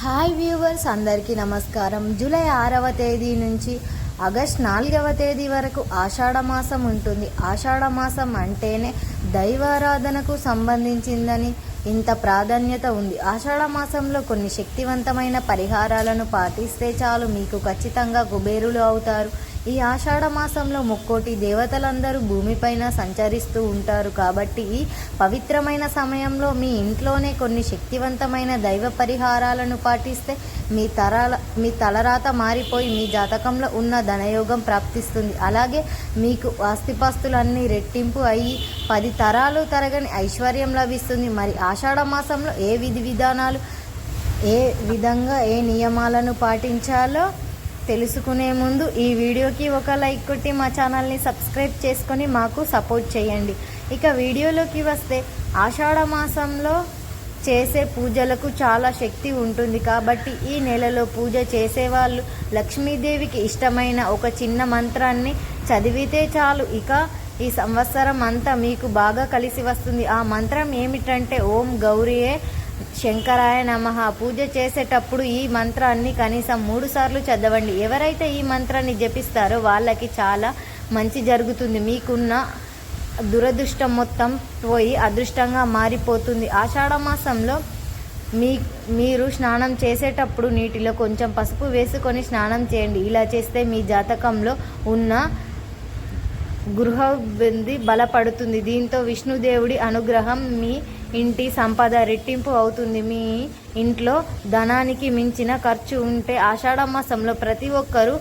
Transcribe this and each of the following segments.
Hi viewers అందరికీ నమస్కారం. July ఆరవ తేదీ నుంచి ఆగస్ట్ నాలుగవ తేదీ వరకు ఆషాఢ మాసం ఉంటుంది. ఆషాఢమాసం అంటేనే దైవారాధనకు సంబంధించిందని ఇంత ప్రాధాన్యత ఉంది. ఆషాఢ మాసంలో కొన్ని శక్తివంతమైన పరిహారాలను పాటిస్తే చాలు మీకు ఖచ్చితంగా కుబేరులు అవుతారు. ఈ ఆషాఢ మాసంలో ముక్కోటి దేవతలందరూ భూమిపైన సంచరిస్తూ ఉంటారు కాబట్టి ఈ పవిత్రమైన సమయంలో మీ ఇంట్లోనే కొన్ని శక్తివంతమైన దైవ పరిహారాలను పాటిస్తే మీ తరాల మీ తలరాత మారిపోయి మీ జాతకంలో ఉన్న ధనయోగం ప్రాప్తిస్తుంది. అలాగే మీకు ఆస్తిపాస్తులన్నీ రెట్టింపు అయ్యి పది తరాలు తరగని ఐశ్వర్యం లభిస్తుంది. మరి ఆషాఢ మాసంలో ఏ విధి విధానాలు ఏ విధంగా ఏ నియమాలను పాటించాలో తెలుసుకునే ముందు ఈ వీడియోకి ఒక లైక్ కొట్టి మా ఛానల్ని సబ్స్క్రైబ్ చేసుకొని మాకు సపోర్ట్ చేయండి. ఇక వీడియోలోకి వస్తే ఆషాఢ మాసంలో చేసే పూజలకు చాలా శక్తి ఉంటుంది. కాబట్టి ఈ నెలలో పూజ చేసేవాళ్ళు లక్ష్మీదేవికి ఇష్టమైన ఒక చిన్న మంత్రాన్ని చదివితే చాలు. ఇక ఈ సంవత్సరం అంతా మీకు బాగా కలిసి వస్తుంది. ఆ మంత్రం ఏమిటంటే ఓం గౌరీయే శంకరాయ నమ. పూజ చేసేటప్పుడు ఈ మంత్రాన్ని కనీసం మూడు సార్లు చదవండి. ఎవరైతే ఈ మంత్రాన్ని జపిస్తారో వాళ్ళకి చాలా మంచి జరుగుతుంది. మీకున్న దురదృష్టం మొత్తం పోయి అదృష్టంగా మారిపోతుంది. ఆషాఢ మాసంలో మీ మీరు స్నానం చేసేటప్పుడు నీటిలో కొంచెం పసుపు వేసుకొని స్నానం చేయండి. ఇలా చేస్తే మీ జాతకంలో ఉన్న గృహబంది బలపడుతుంది. దీంతో విష్ణుదేవుడి అనుగ్రహం మీ ఇంటి సంపద రెట్టింపు అవుతుంది. మీ ఇంట్లో ధనానికి మించిన ఖర్చు ఉంటే ఆషాఢ మాసంలో ప్రతి ఒక్కరూ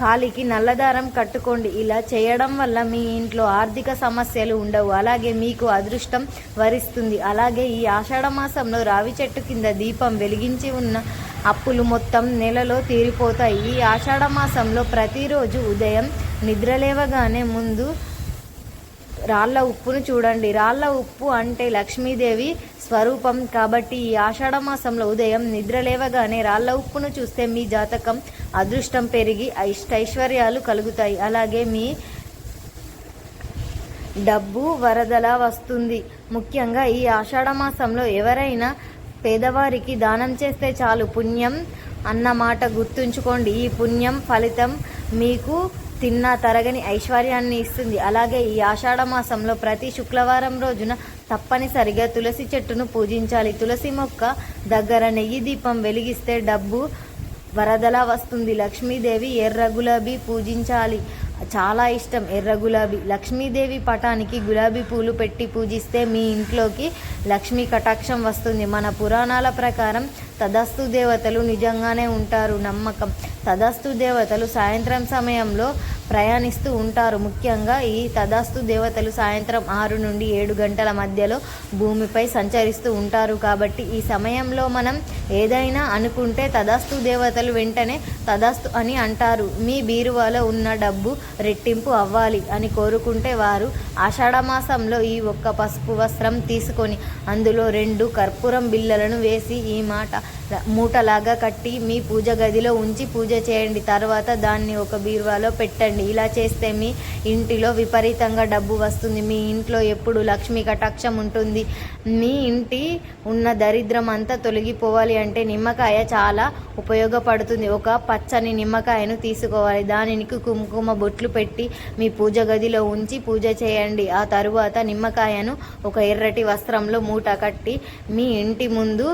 కాలికి నల్లదారం కట్టుకోండి. ఇలా చేయడం వల్ల మీ ఇంట్లో ఆర్థిక సమస్యలు ఉండవు. అలాగే మీకు అదృష్టం వరిస్తుంది. అలాగే ఈ ఆషాఢ మాసంలో రావి చెట్టు కింద దీపం వెలిగించి ఉన్న అప్పులు మొత్తం నెలలో తీరిపోతాయి. ఈ ఆషాఢ మాసంలో ప్రతిరోజు ఉదయం నిద్రలేవగానే ముందు రాళ్ళ ఉప్పును చూడండి. రాళ్ళ ఉప్పు అంటే లక్ష్మీదేవి స్వరూపం. కాబట్టి ఈ ఆషాఢ మాసంలో ఉదయం నిద్ర లేవగానే రాళ్ళ ఉప్పును చూస్తే మీ జాతకం అదృష్టం పెరిగి ఐశ్వర్యాలు కలుగుతాయి. అలాగే మీ డబ్బు వరదలా వస్తుంది. ముఖ్యంగా ఈ ఆషాఢ మాసంలో ఎవరైనా పేదవారికి దానం చేస్తే చాలు పుణ్యం అన్న మాట గుర్తుంచుకోండి. ఈ పుణ్యం ఫలితం మీకు తిన్నా తరగని ఐశ్వర్యాన్ని ఇస్తుంది. అలాగే ఈ ఆషాఢ మాసంలో ప్రతి శుక్రవారం రోజున తప్పనిసరిగా తులసి చెట్టును పూజించాలి. తులసి మొక్క దగ్గర నెయ్యి దీపం వెలిగిస్తే డబ్బు వరదలా వస్తుంది. లక్ష్మీదేవి ఎర్ర గులాబీ పూజించాలి. చాలా ఇష్టం ఎర్ర గులాబీ లక్ష్మీదేవి పటానికి గులాబీ పూలు పెట్టి పూజిస్తే మీ ఇంట్లోకి లక్ష్మీ కటాక్షం వస్తుంది. మన పురాణాల ప్రకారం తదస్తు దేవతలు నిజంగానే ఉంటారు నమ్మకం. తదస్తు దేవతలు సాయంత్రం సమయంలో ప్రయాణిస్తూ ఉంటారు. ముఖ్యంగా ఈ తదాస్తు దేవతలు సాయంత్రం ఆరు నుండి ఏడు గంటల మధ్యలో భూమిపై సంచరిస్తూ ఉంటారు. కాబట్టి ఈ సమయంలో మనం ఏదైనా అనుకుంటే తదాస్తు దేవతలు వెంటనే తదాస్తు అని అంటారు. మీ బీరువాలో ఉన్న డబ్బు రెట్టింపు అవ్వాలి అని కోరుకుంటే వారు ఆషాఢ మాసంలో ఈ ఒక్క పసుపు వస్త్రం తీసుకొని అందులో రెండు కర్పూరం బిళ్ళలను వేసి ఈ మాట మూటలాగా కట్టి మీ పూజ గదిలో ఉంచి పూజ చేయండి. తర్వాత దాన్ని ఒక బీరువాలో పెట్టండి. ఇలా చేస్తే మీ ఇంటిలో విపరీతంగా డబ్బు వస్తుంది. మీ ఇంట్లో ఎప్పుడు లక్ష్మీ కటాక్షం ఉంటుంది. మీ ఇంటి ఉన్న దరిద్రం అంతా తొలగిపోవాలి అంటే నిమ్మకాయ చాలా ఉపయోగపడుతుంది. ఒక పచ్చని నిమ్మకాయను తీసుకోవాలి. దానికి కుంకుమ బొట్లు పెట్టి మీ పూజ గదిలో ఉంచి పూజ చేయండి. ఆ తరువాత నిమ్మకాయను ఒక ఎర్రటి వస్త్రంలో మూట కట్టి మీ ఇంటి ముందు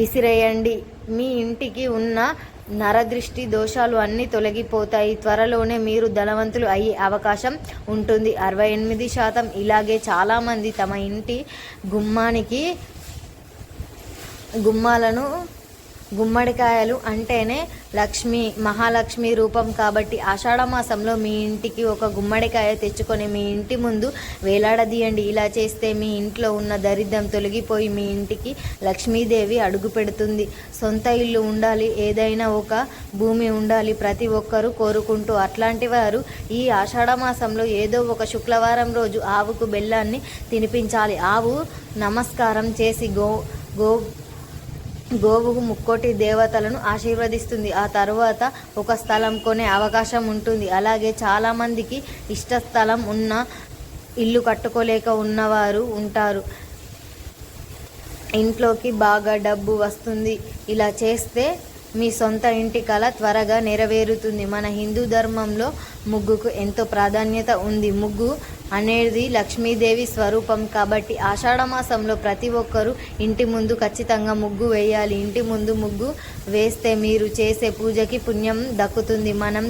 విసిరేయండి. మీ ఇంటికి ఉన్న నరదృష్టి దోషాలు అన్నీ తొలగిపోతాయి. త్వరలోనే మీరు ధనవంతులు అయ్యే అవకాశం ఉంటుంది. అరవై ఎనిమిది శాతం ఇలాగే చాలామంది తమ ఇంటి గుమ్మానికి గుమ్మాలను గుమ్మడికాయలు అంటేనే లక్ష్మి మహాలక్ష్మి రూపం కాబట్టి ఆషాఢ మాసంలో మీ ఇంటికి ఒక గుమ్మడికాయ తెచ్చుకొని మీ ఇంటి ముందు వేలాడదీయండి. ఇలా చేస్తే మీ ఇంట్లో ఉన్న దరిద్రం తొలగిపోయి మీ ఇంటికి లక్ష్మీదేవి అడుగు పెడుతుంది. సొంత ఇల్లు ఉండాలి ఏదైనా ఒక భూమి ఉండాలి ప్రతి ఒక్కరూ కోరుకుంటూ అట్లాంటి వారు ఈ ఆషాఢ మాసంలో ఏదో ఒక శుక్రవారం రోజు ఆవుకు బెల్లాన్ని తినిపించాలి. ఆవు నమస్కారం చేసి గో గో గోవుకు ముక్కోటి దేవతలను ఆశీర్వదిస్తుంది. ఆ తరువాత ఒక స్థలం కొనే అవకాశం ఉంటుంది. అలాగే చాలామందికి ఇష్ట స్థలం ఉన్న ఇల్లు కట్టుకోలేక ఉన్నవారు ఉంటారు. ఇంట్లోకి బాగా డబ్బు వస్తుంది. ఇలా చేస్తే మీ సొంత ఇంటి కల త్వరగా నెరవేరుతుంది. మన హిందూ ధర్మంలో ముగ్గుకు ఎంతో ప్రాధాన్యత ఉంది. ముగ్గు అనేది లక్ష్మీదేవి స్వరూపం కాబట్టి ఆషాఢ మాసంలో ప్రతి ఒక్కరూ ఇంటి ముందు ఖచ్చితంగా ముగ్గు వేయాలి. ఇంటి ముందు ముగ్గు వేస్తే మీరు చేసే పూజకి పుణ్యం దక్కుతుంది. మనం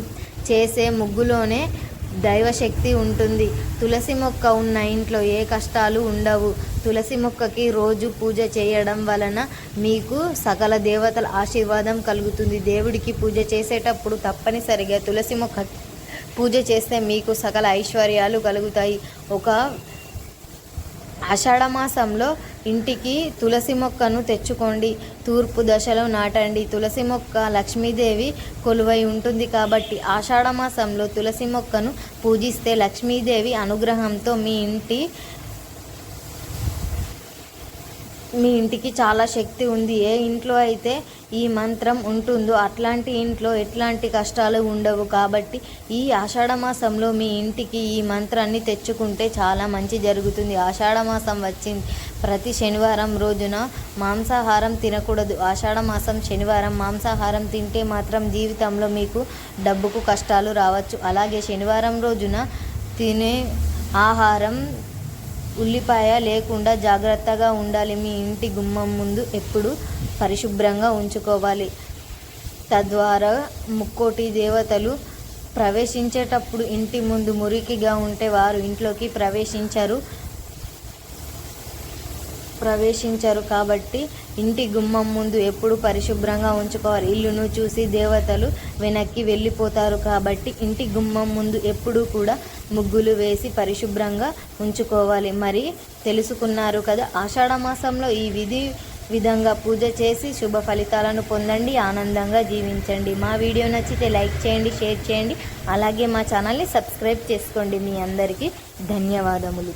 చేసే ముగ్గులోనే దైవశక్తి ఉంటుంది. తులసి మొక్క ఉన్న ఇంట్లో ఏ కష్టాలు ఉండవు. తులసి మొక్కకి రోజు పూజ చేయడం వలన మీకు సకల దేవతల ఆశీర్వాదం కలుగుతుంది. దేవుడికి పూజ చేసేటప్పుడు తప్పనిసరిగా తులసి మొక్క పూజ చేస్తే మీకు సకల ఐశ్వర్యాలు కలుగుతాయి. ఒక ఆషాఢ మాసంలో ఇంటికి తులసి మొక్కను తెచ్చుకోండి. తూర్పు దశలో నాటండి. తులసి మొక్క లక్ష్మీదేవి కొలువై ఉంటుంది కాబట్టి ఆషాఢ మాసంలో తులసి మొక్కను పూజిస్తే లక్ష్మీదేవి అనుగ్రహంతో మీ ఇంటి మీ ఇంటికి చాలా శక్తి ఉంది. ఏ ఇంట్లో అయితే ఈ మంత్రం ఉంటుందో అట్లాంటి ఇంట్లో ఎట్లాంటి కష్టాలు ఉండవు. కాబట్టి ఈ ఆషాఢ మాసంలో మీ ఇంటికి ఈ మంత్రాన్ని తెచ్చుకుంటే చాలా మంచి జరుగుతుంది. ఆషాఢ మాసం వచ్చింది. ప్రతి శనివారం రోజున మాంసాహారం తినకూడదు. ఆషాఢ మాసం శనివారం మాంసాహారం తింటే మాత్రం జీవితంలో మీకు డబ్బుకు కష్టాలు రావచ్చు. అలాగే శనివారం రోజున తినే ఆహారం ఉల్లిపాయ లేకుండా జాగ్రత్తగా ఉండాలి. మీ ఇంటి గుమ్మం ముందు ఎప్పుడు పరిశుభ్రంగా ఉంచుకోవాలి. తద్వారా ముక్కోటి దేవతలు ప్రవేశించేటప్పుడు ఇంటి ముందు మురికిగా ఉంటే వారు ఇంట్లోకి ప్రవేశించరు. ప్రవేశించరు కాబట్టి ఇంటి గుమ్మం ముందు ఎప్పుడు పరిశుభ్రంగా ఉంచుకోవాలి. ఇల్లును చూసి దేవతలు వెనక్కి వెళ్ళిపోతారు కాబట్టి ఇంటి గుమ్మం ముందు ఎప్పుడూ కూడా ముగ్గులు వేసి పరిశుభ్రంగా ఉంచుకోవాలి. మరి తెలుసుకున్నారు కదా ఆషాఢ మాసంలో ఈ విధి విధంగా పూజ చేసి శుభ ఫలితాలను పొందండి ఆనందంగా జీవించండి. మా వీడియో నచ్చితే లైక్ చేయండి షేర్ చేయండి. అలాగే మా ఛానల్ని సబ్స్క్రైబ్ చేసుకోండి. మీ అందరికీ ధన్యవాదములు.